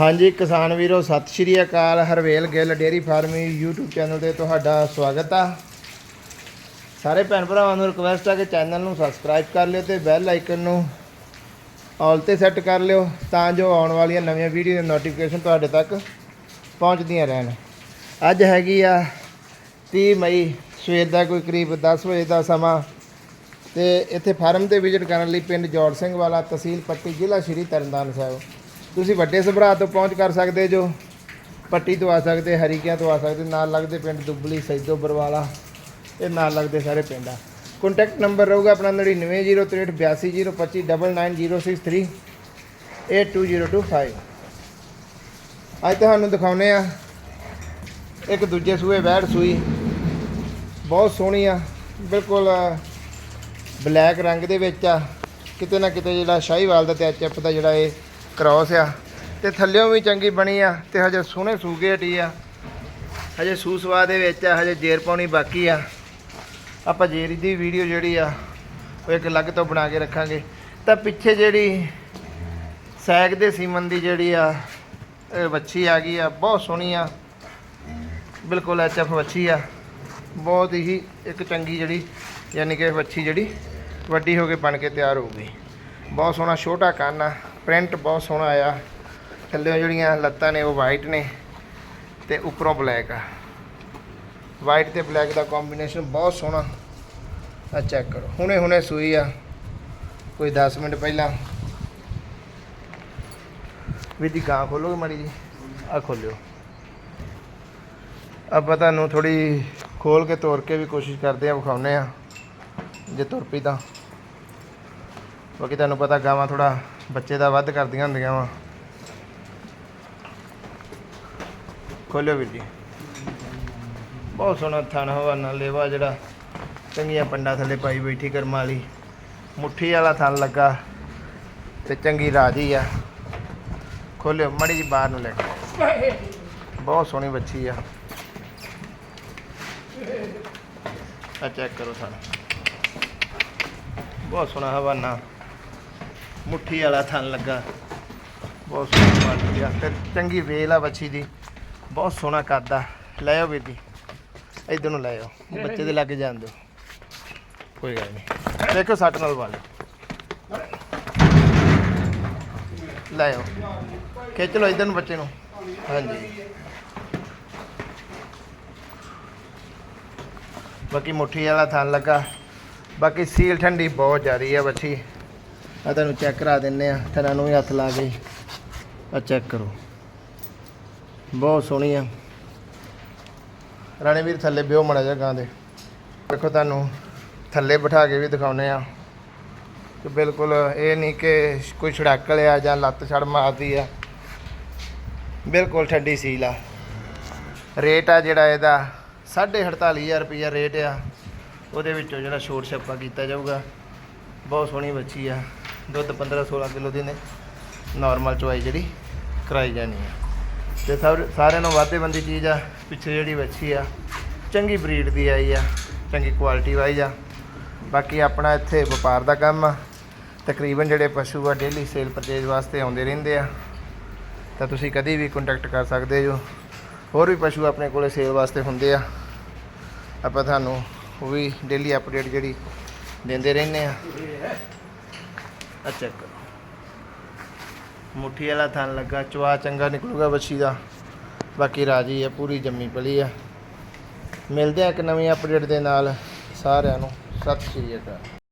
ਹਾਂਜੀ, ਕਿਸਾਨ ਵੀਰੋ, ਸਤਿ ਸ਼੍ਰੀ ਅਕਾਲ। Harvel Gill dairy farming YouTube channel ਤੇ ਤੁਹਾਡਾ ਸਵਾਗਤ ਆ। ਸਾਰੇ ਭੈਣ ਭਰਾਵਾਂ ਨੂੰ ਰਿਕਵੈਸਟ ਆ ਕਿ ਚੈਨਲ ਨੂੰ ਸਬਸਕ੍ਰਾਈਬ ਕਰ ਲਿਓ ਤੇ ਬੈਲ ਆਈਕਨ ਨੂੰ ਆਲ ਤੇ ਸੈੱਟ ਕਰ ਲਿਓ ਤਾਂ ਜੋ ਆਉਣ ਵਾਲੀਆਂ ਨਵੀਆਂ ਵੀਡੀਓ ਦੀ ਨੋਟੀਫਿਕੇਸ਼ਨ ਤੁਹਾਡੇ ਤੱਕ ਪਹੁੰਚਦੀਆਂ ਰਹਿਣ। ਅੱਜ ਹੈਗੀ ਆ 30 ਮਈ, ਸਵੇਰ ਦਾ ਕੋਈ ਕਰੀਬ 10 ਵਜੇ ਦਾ ਸਮਾਂ ਤੇ ਇੱਥੇ ਫਾਰਮ ਤੇ ਵਿਜ਼ਿਟ ਕਰਨ ਲਈ ਪਿੰਡ ਜੋੜ ਸਿੰਘ ਵਾਲਾ ਤਹਿਸੀਲ ਪੱਟੀ ਜ਼ਿਲ੍ਹਾ ਸ਼੍ਰੀ ਤਰਨਤਾਰਨ ਸਾਹਿਬ। ਤੁਸੀਂ ਵੱਡੇ ਸਭਰਾ ਤੋਂ ਪਹੁੰਚ ਕਰ ਸਕਦੇ ਜੋ, ਪੱਟੀ ਤੋਂ ਆ ਸਕਦੇ, ਹਰੀਕਿਆਂ ਤੋਂ ਆ ਸਕਦੇ, ਨਾਲ ਲੱਗਦੇ ਪਿੰਡ ਦੁੱਬਲੀ, ਸੈਦੋ, ਬਰਵਾਲਾ, ਇਹ ਨਾਲ ਲੱਗਦੇ ਸਾਰੇ ਪਿੰਡ ਆ। ਕੰਟੈਕਟ ਨੰਬਰ ਰਹੂਗਾ ਆਪਣਾ 9903825025999063 82025 ਅੱਜ ਤੁਹਾਨੂੰ ਦਿਖਾਉਨੇ ਆ, ਇੱਕ ਦੂਜੇ ਸੂਏ ਵੈੜ ਸੂਈ। ਬਹੁਤ ਸੋਹਣੀ ਆ, ਬਿਲਕੁਲ ਬਲੈਕ ਰੰਗ ਦੇ ਵਿੱਚ ਆ। ਕਿਤੇ ਨਾ ਕਿਤੇ ਜਿਹੜਾ ਸ਼ਾਹੀਵਾਲ ਦਾ ਤੇ ਐਚਐਫ ਦਾ ਜਿਹੜਾ ਇਹ ਕ੍ਰਾਸ ਆ ਤੇ ਥੱਲਿਓਂ ਵੀ ਚੰਗੀ ਬਣੀ ਆ ਤੇ ਹਜੇ ਸੋਹਣੇ ਸੂਗੇ ਹਟੀ ਆ। ਹਜੇ ਸੂਸਵਾ ਦੇ ਵਿੱਚ ਆ, ਹਜੇ ਜੇਰ ਪਾਉਣੀ ਬਾਕੀ ਆ। ਆਪਾਂ ਜੇਰੀ ਦੀ ਵੀਡੀਓ ਜਿਹੜੀ ਆ, ਉਹ ਇੱਕ ਅਲੱਗ ਤੋਂ ਬਣਾ ਕੇ ਰੱਖਾਂਗੇ। ਤਾਂ ਪਿੱਛੇ ਜਿਹੜੀ ਸੈਗ ਦੇ ਸੀਮਨ ਦੀ ਜਿਹੜੀ ਆ ਵੱਛੀ ਆ ਗਈ ਆ, ਬਹੁਤ ਸੋਹਣੀ ਆ। ਬਿਲਕੁਲ ਐਚਐਫ ਵੱਛੀ ਆ। ਬਹੁਤ ਹੀ ਇੱਕ ਚੰਗੀ ਜਿਹੜੀ, ਯਾਨੀ ਕਿ ਵੱਛੀ ਜਿਹੜੀ ਵੱਡੀ ਹੋ ਕੇ ਬਣ ਕੇ ਤਿਆਰ ਹੋ ਗਈ। ਬਹੁਤ ਸੋਹਣਾ ਛੋਟਾ ਕੰਨ ਆ। ਪ੍ਰਿੰਟ ਬਹੁਤ ਸੋਹਣਾ ਆਇਆ। ਥੱਲੇ ਜਿਹੜੀਆਂ ਲੱਤਾਂ ਨੇ ਉਹ ਵਾਈਟ ਨੇ ਤੇ ਉੱਪਰੋਂ ਬਲੈਕ ਆ। ਵਾਈਟ ਤੇ ਬਲੈਕ ਦਾ ਕੰਬੀਨੇਸ਼ਨ ਬਹੁਤ ਸੋਹਣਾ। ਆ ਚੈੱਕ ਕਰੋ। ਹੁਣੇ ਹੁਣੇ ਸੂਈ ਆ। ਕੋਈ 10 ਮਿੰਟ ਪਹਿਲਾਂ। ਵੀ ਦੀ ਗਾਂ ਖੋਲੋਗੇ ਮਾੜੀ ਜੀ? ਆ ਖੋਲਿਓ। ਆਪਾਂ ਤੁਹਾਨੂੰ ਥੋੜੀ ਖੋਲ ਕੇ ਤੋੜ ਕੇ ਵੀ ਕੋਸ਼ਿਸ਼ ਕਰਦੇ ਆ ਵਿਖਾਉਨੇ ਆ। ਜੇ ਤੁਰ ਪਈ ਤਾਂ। ਬਾਕੀ ਤੁਹਾਨੂੰ ਪਤਾ ਗਾਵਾਂ ਥੋੜਾ ਬੱਚੇ ਦਾ ਵੱਧ ਕਰਦੀਆਂ ਹੁੰਦੀਆਂ ਵਾ। ਖੋਲਿਓ ਵੀਰ ਜੀ। ਬਹੁਤ ਸੋਹਣਾ ਥਣ ਹਵਾਨਾ ਲੇਵਾ ਜਿਹੜਾ, ਚੰਗੀਆਂ ਪੰਡਾ ਥੱਲੇ ਪਾਈ ਬੈਠੀ ਕਰਮ ਵਾਲੀ। ਮੁੱਠੀ ਵਾਲਾ ਥਣ ਲੱਗਾ ਤੇ ਚੰਗੀ ਰਾਜੀ ਆ। ਖੋਲਿਓ, ਮੜੀ ਜੀ ਬਾਹਰ ਨੂੰ ਲੈ ਕੇ। ਬਹੁਤ ਸੋਹਣੀ ਬੱਚੀ ਆ। ਆ ਚੈੱਕ ਕਰੋ ਥਣ ਬਹੁਤ ਸੋਹਣਾ ਹਵਾਨਾ। ਮੁੱਠੀ ਵਾਲਾ ਥਣ ਲੱਗਾ। ਬਹੁਤ ਸੋਹਣਾ ਬਣ ਗਿਆ ਤੇ ਚੰਗੀ ਵੇਲ ਆ ਬੱਚੀ ਦੀ। ਬਹੁਤ ਸੋਹਣਾ ਕਰਦਾ ਲੈ ਆਓ ਵੀਰ ਜੀ ਇਧਰ ਨੂੰ ਲੈ ਆਓ ਬੱਚੇ ਦੇ ਲੱਗ ਜਾਣ ਦਿਓ। ਕੋਈ ਗੱਲ ਨਹੀਂ। ਦੇਖੋ ਸੱਟ ਨਾਲ ਵਾਲ ਲੈ ਆਓ ਖਿੱਚ ਲਓ ਇਧਰ ਨੂੰ ਬੱਚੇ ਨੂੰ। ਹਾਂਜੀ। ਬਾਕੀ ਮੁੱਠੀ ਵਾਲਾ ਥਣ ਲੱਗਾ। ਬਾਕੀ ਸੀਲ ਠੰਡੀ ਬਹੁਤ ਜ਼ਿਆਦੀ ਆ ਬੱਚੀ। ਆ ਤੁਹਾਨੂੰ ਚੈੱਕ ਕਰਾ ਦਿੰਨੇ ਆ ਥਣਾਂ ਨੂੰ ਵੀ ਹੱਥ ਲਾ ਕੇ। ਆ ਚੈੱਕ ਕਰੋ। ਬਹੁਤ ਸੋਹਣੀ ਆ। ਰਾਣੇ ਵੀਰ ਥੱਲੇ ਬਿਓ ਮੜਾ ਜਾ ਗਾਂ ਦੇ। ਦੇਖੋ ਤੁਹਾਨੂੰ ਥੱਲੇ ਬਿਠਾ ਕੇ ਵੀ ਦਿਖਾਉਨੇ ਆ। ਕਿ ਬਿਲਕੁਲ ਇਹ ਨਹੀਂ ਕਿ ਕੋਈ ਛੜਾਕ ਲਿਆ ਜਾਂ ਲੱਤ ਛੜ ਮਾਰਦੀ ਆ। ਬਿਲਕੁਲ ਠੰਡੀ ਸੀਲ ਆ। ਰੇਟ ਆ ਜਿਹੜਾ ਇਹਦਾ 48500 ਰੁਪਈਆ ਰੇਟ ਆ। ਉਹਦੇ ਵਿੱਚੋਂ ਜਿਹੜਾ ਛੋਟ ਛੱਪਾ ਕੀਤਾ ਜਾਊਗਾ। ਬਹੁਤ ਸੋਹਣੀ ਬੱਚੀ ਆ। ਦੁੱਧ 15 16 ਕਿਲੋ ਦੀ ਨੇ ਨਾਰਮਲ ਚਵਾਈ ਜਿਹੜੀ ਕਰਾਈ ਜਾਣੀ ਆ ਤੇ ਸਭ ਸਾਰਿਆਂ ਨੂੰ ਵਾਧੇ ਬੰਦੀ ਚੀਜ਼ ਆ, ਪਿੱਛੇ ਜਿਹੜੀ ਵੱਛੀ ਆ, ਚੰਗੀ ਬਰੀਡ ਦੀ ਆਈ ਆ, ਚੰਗੀ ਕੁਆਲਿਟੀ ਵਾਈਜ਼ ਆ। ਬਾਕੀ ਆਪਣਾ ਇੱਥੇ ਵਪਾਰ ਦਾ ਕੰਮ ਆ, ਤਕਰੀਬਨ ਜਿਹੜੇ ਪਸ਼ੂ ਆ ਡੇਲੀ ਸੇਲ ਪਰਚੇਜ ਵਾਸਤੇ ਆਉਂਦੇ ਰਹਿੰਦੇ ਆ। ਤਾਂ ਤੁਸੀਂ ਕਦੀ ਵੀ ਕੰਟੈਕਟ ਕਰ ਸਕਦੇ ਜੋ ਹੋਰ ਵੀ ਪਸ਼ੂ ਆਪਣੇ ਕੋਲੇ ਸੇਲ ਵਾਸਤੇ ਹੁੰਦੇ ਆ। ਆਪਾਂ ਤੁਹਾਨੂੰ ਉਹ ਵੀ ਡੇਲੀ ਅਪਡੇਟ ਜਿਹੜੀ ਦਿੰਦੇ ਰਹਿੰਦੇ ਆ। ਆ ਚੈੱਕ ਕਰੋ। ਮੁੱਠੀ ਵਾਲਾ ਥਣ ਲੱਗਾ ਚਵਾ ਚੰਗਾ ਨਿਕਲੂਗਾ ਬੱਚੀ ਦਾ। ਬਾਕੀ ਰਾਜੀ ਹੈ ਪੂਰੀ ਜੰਮੀ ਪਲੀ ਹੈ ਮਿਲਦੇ ਆ ਇੱਕ ਨਵੀਂ ਅਪਡੇਟ ਦੇ ਨਾਲ ਸਾਰਿਆਂ ਨੂੰ। ਸਤਿ ਸ਼੍ਰੀ ਅਕਾਲ।